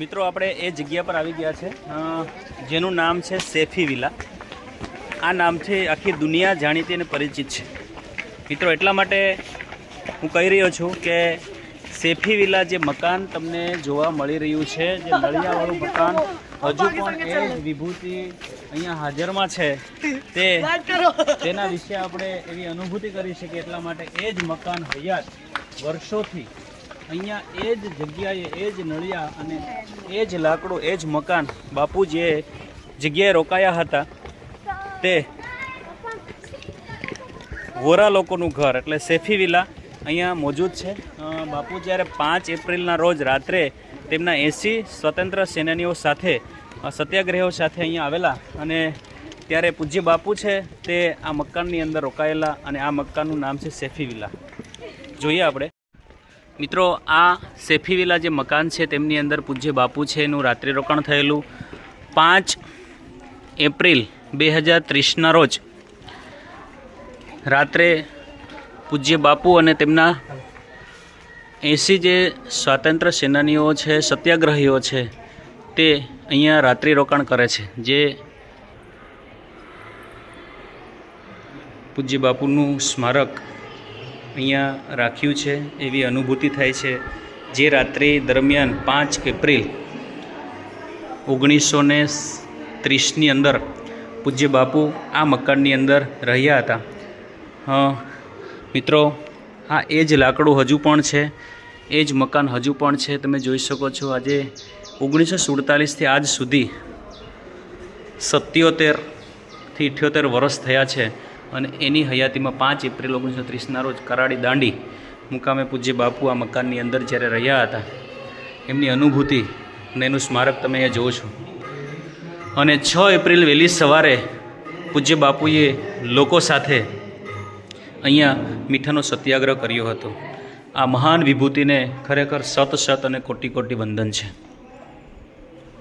મિત્રો, આપણે એ જગ્યા પર આવી ગયા છે. જેનું નામ છે સેફી વિલા. આ નામથી આખી દુનિયા જાણીતી અને પરિચિત છે. મિત્રો, એટલા માટે હું કહી રહ્યો છું કે સેફી વિલા જે મકાન તમને જોવા મળી રહ્યું છે, જે નળિયાવાળું મકાન હજુ પણ એ જ વિભૂતિ અહીંયા હાજરમાં છે, તે તેના વિશે આપણે એવી અનુભૂતિ કરી શકીએ એટલા માટે એ જ મકાન હયાત વર્ષોથી અહીંયા એ જ જગ્યાએ, એ જ નળિયા અને એ જ લાકડું, એ જ મકાન બાપુ જે જગ્યાએ રોકાયા હતા. તે વોરા લોકોનું ઘર, એટલે સેફી વિલા અહીંયા મોજૂદ છે. બાપુ જ્યારે પાંચ એપ્રિલના રોજ રાત્રે તેમના એંસી સ્વતંત્ર સેનાનીઓ સાથે સત્યાગ્રહો સાથે અહીંયા આવેલા અને ત્યારે પૂજ્ય બાપુ છે તે આ મકાનની અંદર રોકાયેલા અને આ મકાનનું નામ છે સેફી વિલા. જોઈએ આપણે. મિત્રો, આ સેફીવિલા જે મકાન છે, તેમની અંદર પૂજ્ય બાપુ છે એનું રાત્રિ રોકાણ થયેલું. પાંચ એપ્રિલ બે હજાર ત્રીસના રોજ રાત્રે પૂજ્ય બાપુ અને તેમના એંસી જે સ્વાતંત્ર્ય સેનાનીઓ છે, સત્યાગ્રહીઓ છે, તે અહીંયા રાત્રિ રોકાણ કરે છે. જે પૂજ્ય બાપુનું સ્મારક અહીંયા રાખ્યું છે, એવી અનુભૂતિ થાય છે, જે રાત્રિ દરમિયાન પાંચ એપ્રિલ ઓગણીસો ને ત્રીસની અંદર પૂજ્ય બાપુ આ મકાનની અંદર રહ્યા હતા. મિત્રો, આ એ જ લાકડું હજુ પણ છે, એ જ મકાન હજુ પણ છે, તમે જોઈ શકો છો આજે ઓગણીસો સુડતાલીસથી આજ સુધી સત્યોતેરથી ઇઠ્યોતેર વર્ષ થયા છે. અને એની હયાતીમાં પાંચ એપ્રિલ ઓગણીસો ત્રીસના રોજ કરાડી દાંડી મુકામે પૂજ્ય બાપુ આ મકાનની અંદર જ્યારે રહ્યા હતા, એમની અનુભૂતિ અને એનું સ્મારક તમે અહીંયા જુઓ છો. અને છ એપ્રિલ વહેલી સવારે પૂજ્ય બાપુએ લોકો સાથે અહીંયા મીઠાનો સત્યાગ્રહ કર્યો હતો. આ મહાન વિભૂતિને ખરેખર સત સત અને કોટી કોટી વંદન છે.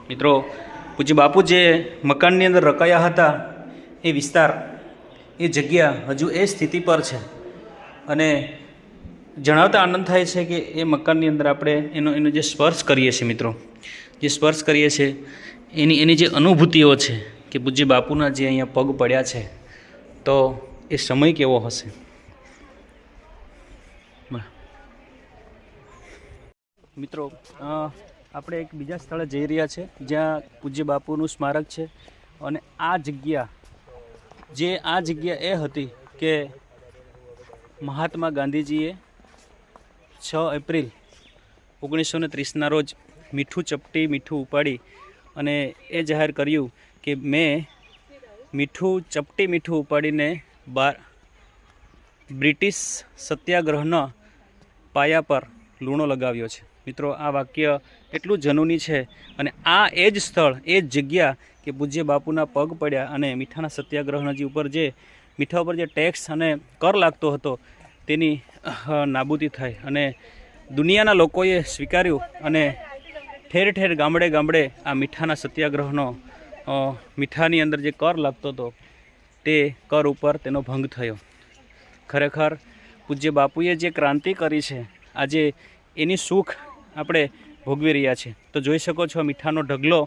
મિત્રો, પૂજ્ય બાપુ જે મકાનની અંદર રકાયા હતા, એ વિસ્તાર એ જગ્યા હજુ એ સ્થિતિ પર છે. અને જણાવતા આનંદ થાય છે કે એ મકાનની અંદર આપણે એનો એનો જે સ્પર્શ કરીએ છીએ મિત્રો, જે સ્પર્શ કરીએ છીએ, એની એની જે અનુભૂતિઓ છે કે પૂજ્ય બાપુના જે અહીંયા પગ પડ્યા છે, તો એ સમય કેવો હશે? મિત્રો આપણે એક બીજા સ્થળે જઈ રહ્યા છે, જ્યાં પૂજ્ય બાપુનું સ્મારક છે, અને આ જગ્યા જે આ જગ્યા એ હતી કે મહાત્મા ગાંધીજીએ છ એપ્રિલ ઓગણીસો ને ત્રીસના રોજ મીઠું ચપટી, મીઠું ઉપાડી અને એ જાહેર કર્યું કે મેં મીઠું, ચપટી, મીઠું ઉપાડીને બાર બ્રિટિશ સત્યાગ્રહના પાયા પર લૂણો લગાવ્યો છે. મિત્રો, આ વાક્ય એટલું જનૂની છે અને આ એ જ સ્થળ, એ જ જગ્યા કે પૂજ્ય બાપુના પગ પડ્યા અને મીઠાના સત્યાગ્રહના જે ઉપર જે મીઠા ઉપર જે ટેક્સ અને કર લાગતો હતો, તેની નાબૂદી થઈ અને દુનિયાના લોકોએ સ્વીકાર્યું અને ઠેર ઠેર ગામડે ગામડે આ મીઠાના સત્યાગ્રહનો મીઠાની અંદર જે કર લાગતો હતો, તે કર ઉપર તેનો ભંગ થયો. ખરેખર પૂજ્ય બાપુએ જે ક્રાંતિ કરી છે, આજે એની સુખ આપણે ભોગવી રહ્યા છે તો જોઈ શકો છો મીઠાનો ઢગલો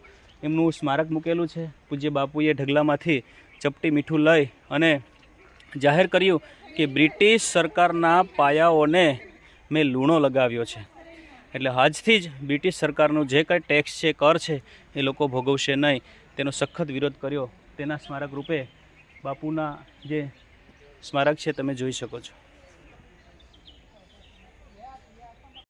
એમનું સ્મારક મૂકેલું છે. પૂજ્ય બાપુએ ઢગલામાંથી ચપટી મીઠું લઈ અને જાહેર કર્યું કે બ્રિટિશ સરકારના પાયાઓને મેં લૂણો લગાવ્યો છે. એટલે આજથી જ બ્રિટિશ સરકારનું જે કંઈ ટેક્સ છે, કર છે, એ લોકો ભોગવશે નહીં. તેનો સખત વિરોધ કર્યો. તેના સ્મારક રૂપે બાપુના જે સ્મારક છે, તમે જોઈ શકો છો.